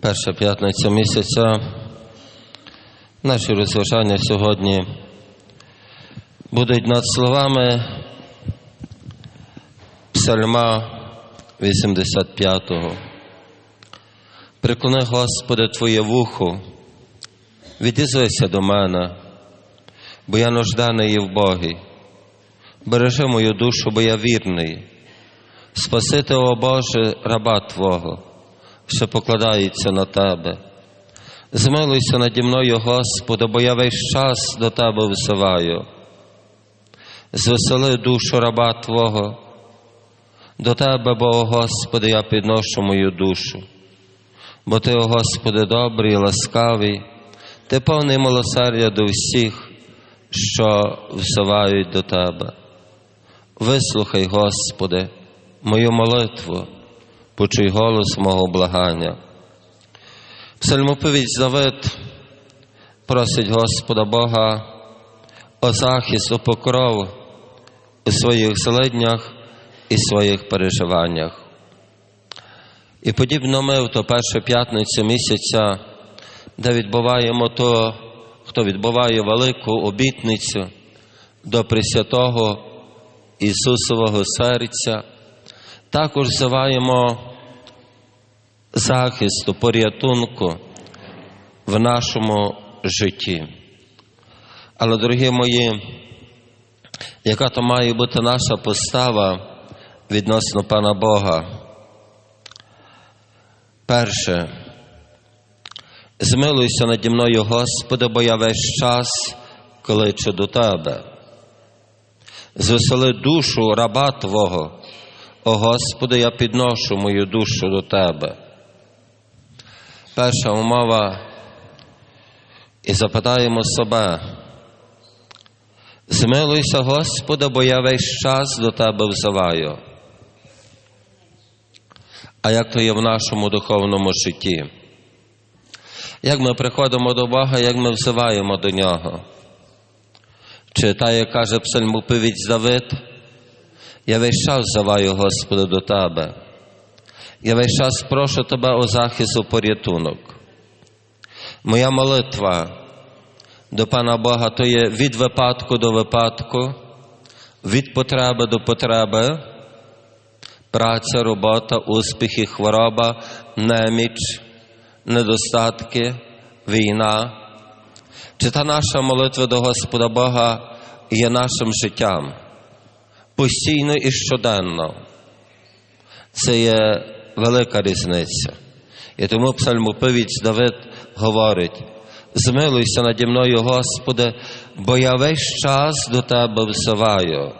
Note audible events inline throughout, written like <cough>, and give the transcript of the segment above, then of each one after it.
Перша п'ятниця місяця. Наші розважання сьогодні будуть над словами Псальма 85-го. Приклони, Господи, Твоє вухо, відізвися до мене, бо я нужданий і в Богі. Бережи мою душу, бо я вірний. Спасити, о Боже, раба Твого, що покладається на Тебе. Змилуйся наді мною, Господи, бо я весь час до Тебе взиваю. Звесели душу раба Твого, до Тебе, бо, о Господи, я підношу мою душу. Бо Ти, о Господи, добрий, ласкавий, Ти повний милосердя до всіх, що взивають до Тебе. Вислухай, Господи, мою молитву, почуй голос мого благання. Псальмоповідь Давид просить Господа Бога о захист, о покров у своїх злиднях і своїх переживаннях. І подібно ми в то першу п'ятницю місяця, де відбуваємо то, хто відбуває велику обітницю до Пресвятого Ісусового серця, також взиваємо захисту, порятунку в нашому житті. Але, дорогі мої, яка то має бути наша постава відносно Пана Бога? Перше, змилуйся наді мною, Господи, бо я весь час кличу до Тебе. Звесели душу раба Твого, о Господи, я підношу мою душу до Тебе. Перша умова, і запитаємо себе, змилуйся, Господи, бо я весь час до Тебе взиваю. А як то є в нашому духовному житті? Як ми приходимо до Бога, як ми взиваємо до Нього? Чи та, як каже псальмопивець Давид, я весь час взиваю, Господи, до Тебе. Я весь час прошу Тебе о захист, о порятунок. Моя молитва до Пана Бога то є від випадку до випадку, від потреби до потреби, праця, робота, успіхи, хвороба, неміч, недостатки, війна. Чи та наша молитва до Господа Бога є нашим життям постійно і щоденно? Це є велика різниця. І тому псальмопивець Давид говорить: змилуйся наді мною, Господи, бо я весь час до Тебе взиваю.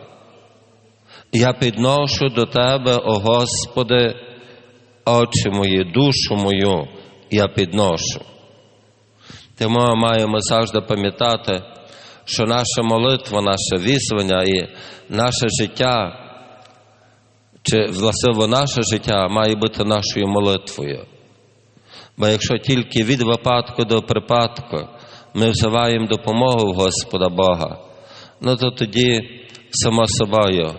Я підношу до Тебе, о Господи, очі мої, душу мою, я підношу. Тому маємо завжди пам'ятати, що наша молитва, наше візвання і наше життя, чи власне наше життя має бути нашою молитвою. Бо якщо тільки від випадку до припадку ми взиваємо допомогу Господа Бога, ну то тоді, само собою,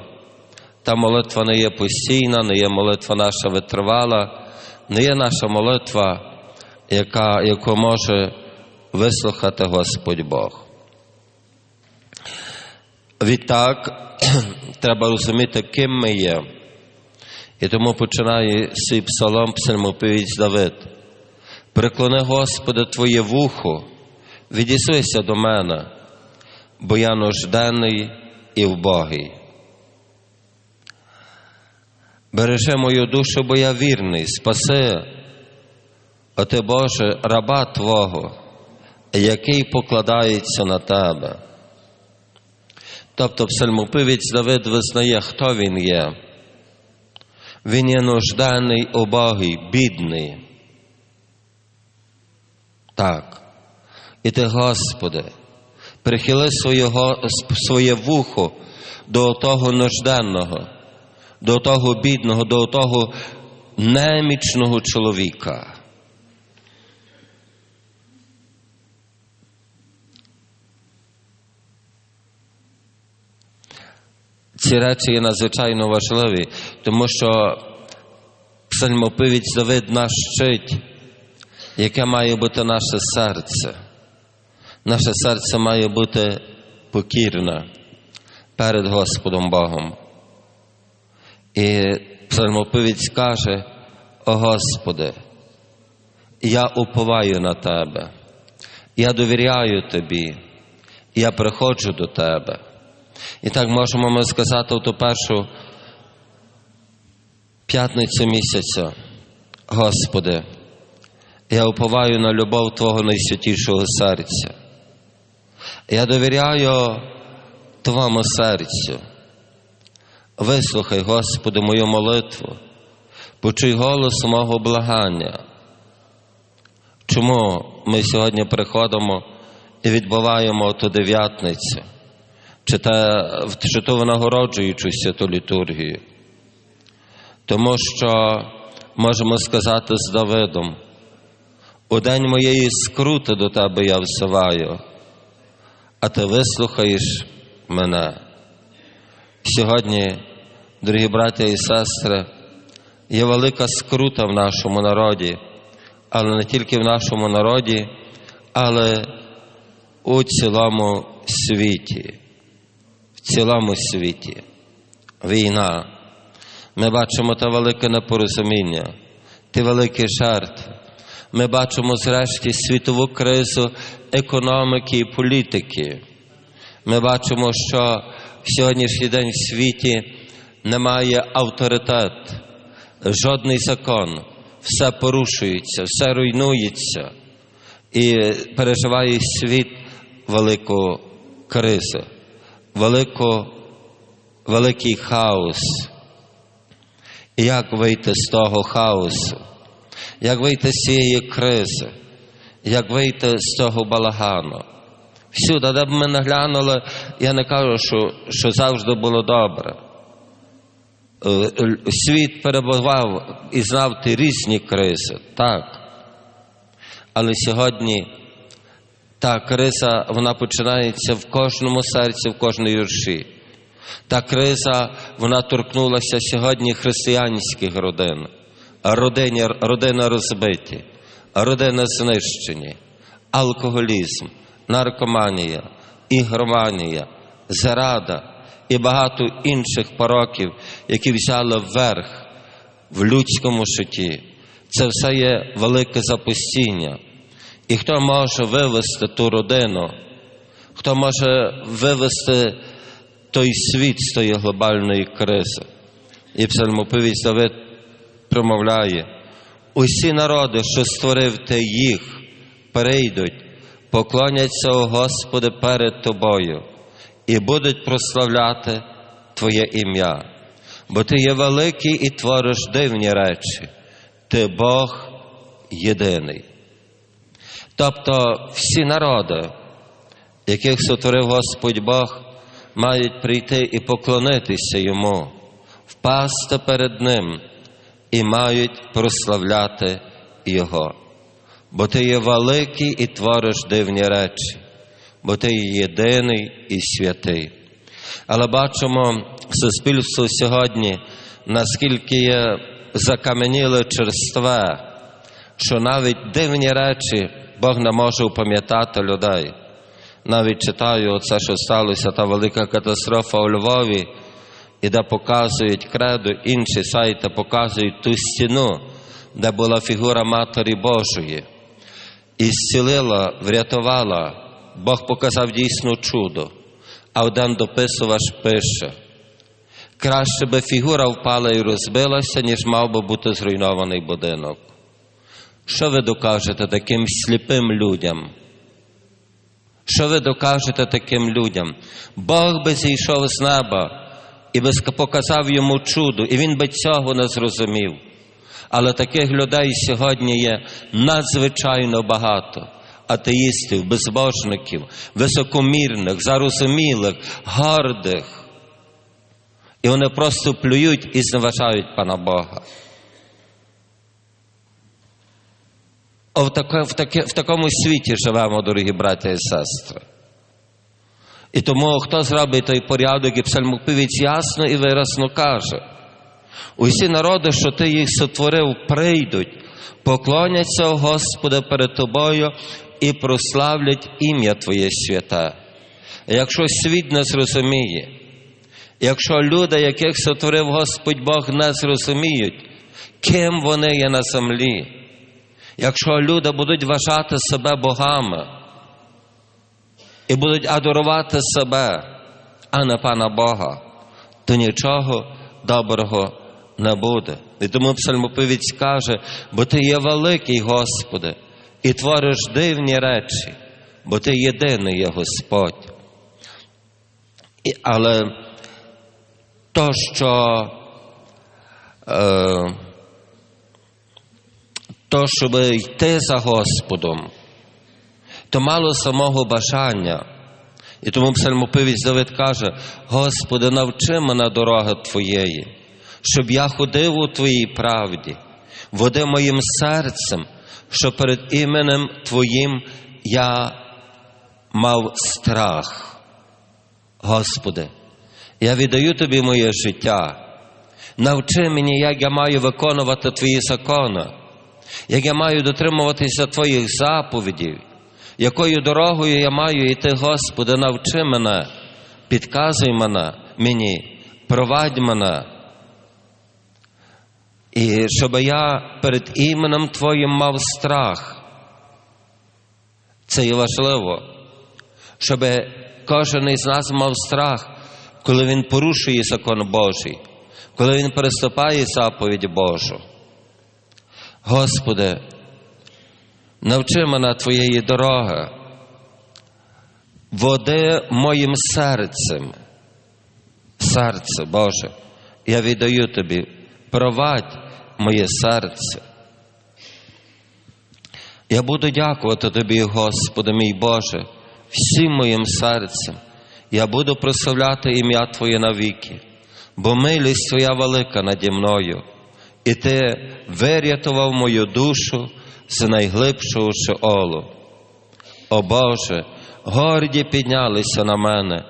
та молитва не є постійна, не є молитва наша витривала, не є наша молитва, яка, яку може вислухати Господь Бог. Відтак, <clears throat> треба розуміти, ким ми є. І тому починає свій псалом псалмопівець Давид. Приклони, Господи, Твоє вухо, відісуйся до мене, бо я нужденний і вбогий. Бережи мою душу, бо я вірний, спаси, а ти, Боже, раба Твого, який покладається на Тебе. Тобто псальмопивець Давид визнає, хто він є. Він є нужданий, убогий, бідний. Так. І ти, Господи, прихили свого, своє вухо до того нужденного, до того бідного, до того немічного чоловіка. Ці речі є надзвичайно важливі, тому що псальмопивець Давид нас вчить, яке має бути наше серце. Наше серце має бути покірне перед Господом Богом. І псалмопивець каже, о Господи, я уповаю на Тебе, я довіряю Тобі, я приходжу до Тебе. І так можемо ми сказати в ту першу п'ятницю місяця, Господи, я уповаю на любов Твого найсвятішого серця. Я довіряю Твоєму серцю. Вислухай, Господи, мою молитву, почуй голос мого благання. Чому ми сьогодні приходимо і відбуваємо ту дев'ятницю, чи, та, чи ту винагороджуючу святу літургію? Тому що можемо сказати з Давидом, у день моєї скрути до тебе я всиваю, а ти вислухаєш мене. Сьогодні, дорогі браття і сестри, є велика скрута в нашому народі, але не тільки в нашому народі, але у цілому світі. В цілому світі. Війна. Ми бачимо те велике непорозуміння, ті великі жертви. Ми бачимо зрешті світову кризу економіки і політики. Ми бачимо, що в сьогоднішній день в світі немає авторитет, жодний закон, все порушується, все руйнується і переживає світ велику кризу, велику, великий хаос. І як вийти з того хаосу? Як вийти з цієї кризи? Як вийти з цього балагану? Всюди, де б ми не глянули, я не кажу, що, що завжди було добре. Е, Світ перебував і знав ті різні кризи, так. Але сьогодні та криза вона починається в кожному серці, в кожній душі. Та криза вона торкнулася сьогодні християнських родин, родині, родини розбиті, родини знищені, алкоголізм, наркоманія, ігроманія, зрада і багато інших пороків, які взяли вверх в людському житті. Це все є велике запустіння. І хто може вивести ту родину, хто може вивести той світ з тої глобальної кризи. І псалмопивець Давид промовляє, усі народи, що створив ти їх, перейдуть, поклоняться, о Господи, перед Тобою і будуть прославляти Твоє ім'я. Бо Ти є великий і твориш дивні речі, Ти Бог єдиний. Тобто всі народи, яких сотворив Господь Бог, мають прийти і поклонитися йому, впасти перед Ним і мають прославляти Його. Бо ти є великий і твориш дивні речі, бо ти є єдиний і святий. Але бачимо суспільство сьогодні, наскільки є закаменіле черстве, що навіть дивні речі Бог не може upам'ятати людей навіть читаю оце, що сталося, та велика катастрофа у Львові, і де показують кредо, інші сайти показують ту стіну, де була фігура Матері Божої. І зцілила, врятувала, Бог показав дійсно чудо. А один дописувач пише: краще би фігура впала і розбилася, ніж мав би бути зруйнований будинок. Що ви докажете таким сліпим людям? Що ви докажете таким людям? Бог би зійшов з неба і би показав йому чудо, і він би цього не зрозумів. Але таких людей сьогодні є надзвичайно багато. Атеїстів, безбожників, високомірних, зарозумілих, гордих. І вони просто плюють і зневажають пана Бога. В, таке, в, таке, в такому світі живемо, дорогі браття і сестри. І тому хто зробить той порядок, і псалмопівець ясно і виразно каже: усі народи, що ти їх сотворив, прийдуть, поклоняться, Господи, перед Тобою і прославлять ім'я Твоє святе. Якщо світ не зрозуміє, якщо люди, яких сотворив Господь Бог, не зрозуміють, ким вони є на землі, якщо люди будуть вважати себе богами і будуть адорувати себе, а не пана Бога, то нічого доброго не буде. І тому псалмоповіць каже, бо ти є великий, Господи, і твориш дивні речі, бо ти єдиний є Господь. І, але то, що е, то, щоб йти за Господом, то мало самого бажання. І тому псалмопивець Давид каже: Господи, навчи мене дороги Твоєї, щоб я ходив у Твоїй правді, води моїм серцем, що перед іменем Твоїм я мав страх. Господи, я віддаю Тобі моє життя. Навчи мені, як я маю виконувати Твої закони, як я маю дотримуватися Твоїх заповідей, якою дорогою я маю йти, Господи, навчи мене, підказуй мене мені, провадь мене. І щоб я перед іменем Твоїм мав страх. Це є важливо, щоб кожен із нас мав страх, коли він порушує закон Божий, коли він переступає заповідь Божу. Господи, навчи мене Твоєї дороги, води моїм серцем, серце Боже, я віддаю Тобі, провадь моє серце. Я буду дякувати Тобі, Господи, мій Боже, всім моїм серцем. Я буду прославляти ім'я Твоє навіки, бо милість Твоя велика наді мною, і Ти вирятував мою душу з найглибшого шеолу. О Боже, горді піднялися на мене,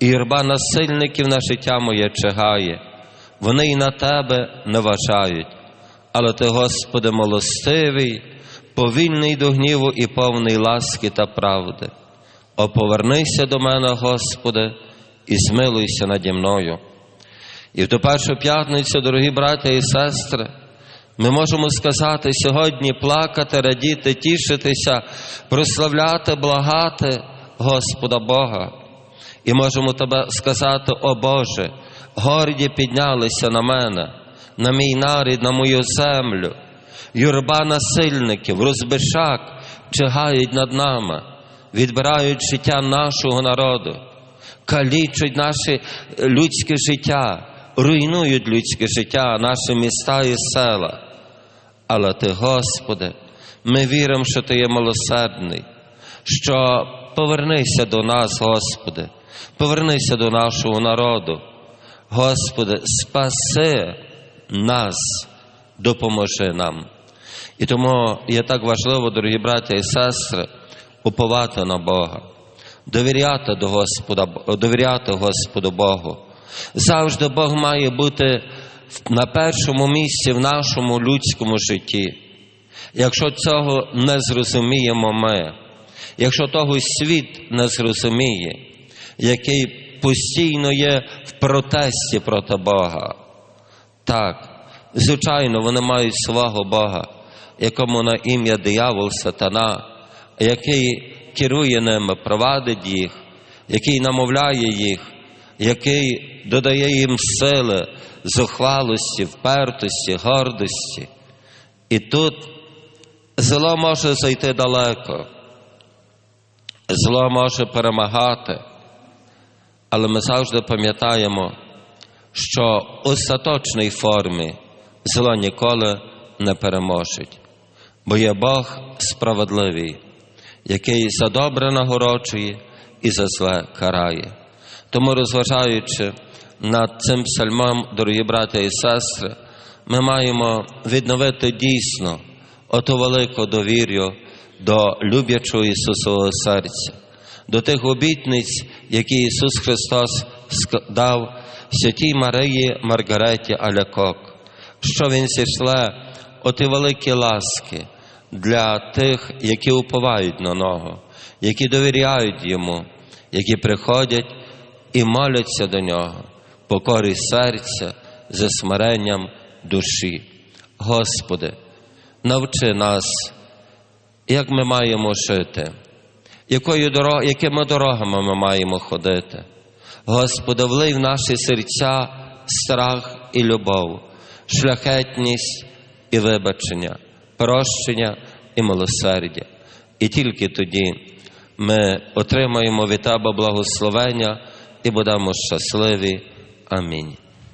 і юрба насильників на життя моє чигає, вони й на Тебе не вважають, але Ти, Господи, милостивий, повільний до гніву і повний ласки та правди. О, повернися до мене, Господи, і змилуйся наді мною. І в ту першу п'ятницю, дорогі браття і сестри, ми можемо сказати сьогодні плакати, радіти, тішитися, прославляти, благати Господа Бога. І можемо тебе сказати, о Боже, горді піднялися на мене, на мій нарід, на мою землю. Юрба насильників, розбишак чигають над нами, відбирають життя нашого народу, калічать наше людське життя, руйнують людське життя, наші міста і села. Але Ти, Господи, ми віримо, що Ти є милосердний, що повернися до нас, Господи, повернися до нашого народу. Господи, спаси нас, допоможи нам. І тому є так важливо, дорогі браття і сестри, уповати на Бога, довіряти до Господа, довіряти Господу Богу. Завжди Бог має бути на першому місці в нашому людському житті. Якщо цього не зрозуміємо ми, якщо того світ не зрозуміє, який постійно є в протесті проти Бога, так, звичайно, вони мають свого Бога, якому на ім'я диявол сатана, який керує ними, провадить їх, який намовляє їх, який додає їм сили, зухвалості, впертості, гордості. І тут зло може зайти далеко, зло може перемагати, але ми завжди пам'ятаємо, що в остаточній формі зло ніколи не переможить, бо є Бог справедливий, який за добре нагороджує і за зле карає. Тому, розважаючи над цим псальмом, дорогі браття і сестри, ми маємо відновити дійсно оту велику довір'ю до люблячого Ісусового серця, до тих обітниць, які Ісус Христос дав святій Марії Маргареті Алякок, що Він зійшле оті великі ласки для тих, які уповають на нього, які довіряють йому, які приходять і моляться до нього, покорі серця, за смиренням душі. Господи, навчи нас, як ми маємо жити, якою дорог, якими дорогами ми маємо ходити. Господи, влий в наші серця страх і любов, шляхетність і вибачення, прощення і милосердя. І тільки тоді ми отримаємо від Тебе благословення і будемо щасливі. Амінь.